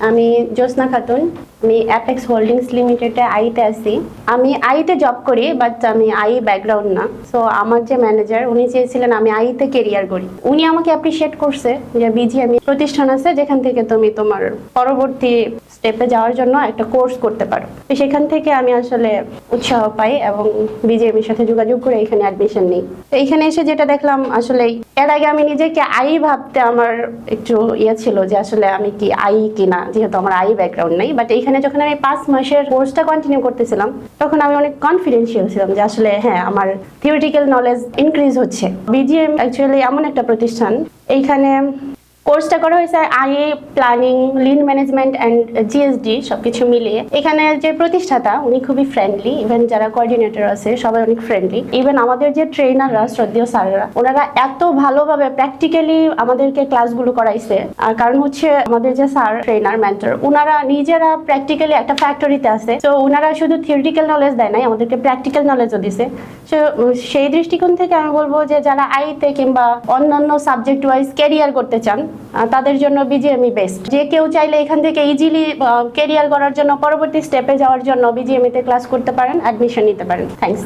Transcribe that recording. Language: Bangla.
আমি জ্যোৎস্না খাতুন। আমি অ্যাপেক্স হোল্ডিংস লিমিটেডে আইতে আছি। আমি আইতে জব করি বাট আমি আই ব্যাকগ্রাউন্ড না। সো আমার যে ম্যানেজার উনি চেয়েছিলেন আমি আইতে কেরিয়ার করি উনি আমাকে অ্যাপ্রিসিয়েট করছে যে বিজি আমি প্রতিষ্ঠান আছে, যেখান থেকে তুমি তোমার পরবর্তী স্টেপে যাওয়ার জন্য একটা কোর্স করতে পারো। তো সেখান থেকে আমি আসলে উৎসাহ পাই এবং বিজেপির সাথে যোগাযোগ করে এখানে অ্যাডমিশন নিই। তো এখানে এসে যেটা দেখলাম, আসলে এর আগে আমি নিজেকে আই ভাবতে আমার একটু ইয়ে ছিল যে আসলে আমি কি আই কিনা, যেহেতু আমার আই ব্যাকগ্রাউন্ড নেই বাট এইখানে যখন আমি পাঁচ মাসের কোর্সটা কন্টিনিউ করতেছিলাম, তখন আমি অনেক কনফিডেন্সিয়াল ছিলাম যে আসলে হ্যাঁ আমার থিওরিটিক্যাল নলেজ ইনক্রিজ হচ্ছে। বিজিএম অ্যাকচুয়ালি এমন একটা প্রতিষ্ঠান, এইখানে কোর্সটা করা হয়েছে IA, planning, lean management and GSD সবকিছু মিলিয়ে। এখানে যে প্রতিষ্ঠাতা, উনি খুবই ফ্রেন্ডলি ইভেন যারা কোঅর্ডিনেটর আছে, সবাই অনেক ফ্রেন্ডলি ইভেন আমাদের যে ট্রেনাররা শ্রদ্ধেয় স্যাররা, ওনারা এত ভালোভাবে প্র্যাকটিক্যালি আমাদেরকে ক্লাসগুলো করাইছে। কারণ হচ্ছে আমাদের যে স্যার ট্রেনার মেন্টর ওনারা নিজেরা প্র্যাকটিক্যালি একটা ফ্যাক্টরিতে আছে। তো ওনারা শুধু থিওরিটিক্যাল নলেজ দেয় নাই, আমাদেরকে প্র্যাকটিক্যাল নলেজও দিছে। সেই দৃষ্টিকোণ থেকে আমি বলব যে, যারা আইতে কিংবা অন্যান্য সাবজেক্ট ওয়াইজ ক্যারিয়ার করতে চান তাদের জন্য বিজিএমই বেস্ট যে কেউ চাইলে এখান থেকে ইজিলি কেরিয়ার করার জন্য পরবর্তী স্টেপে যাওয়ার জন্য বিজিএমইতে ক্লাস করতে পারেন অ্যাডমিশন নিতে পারেন। থ্যাংকস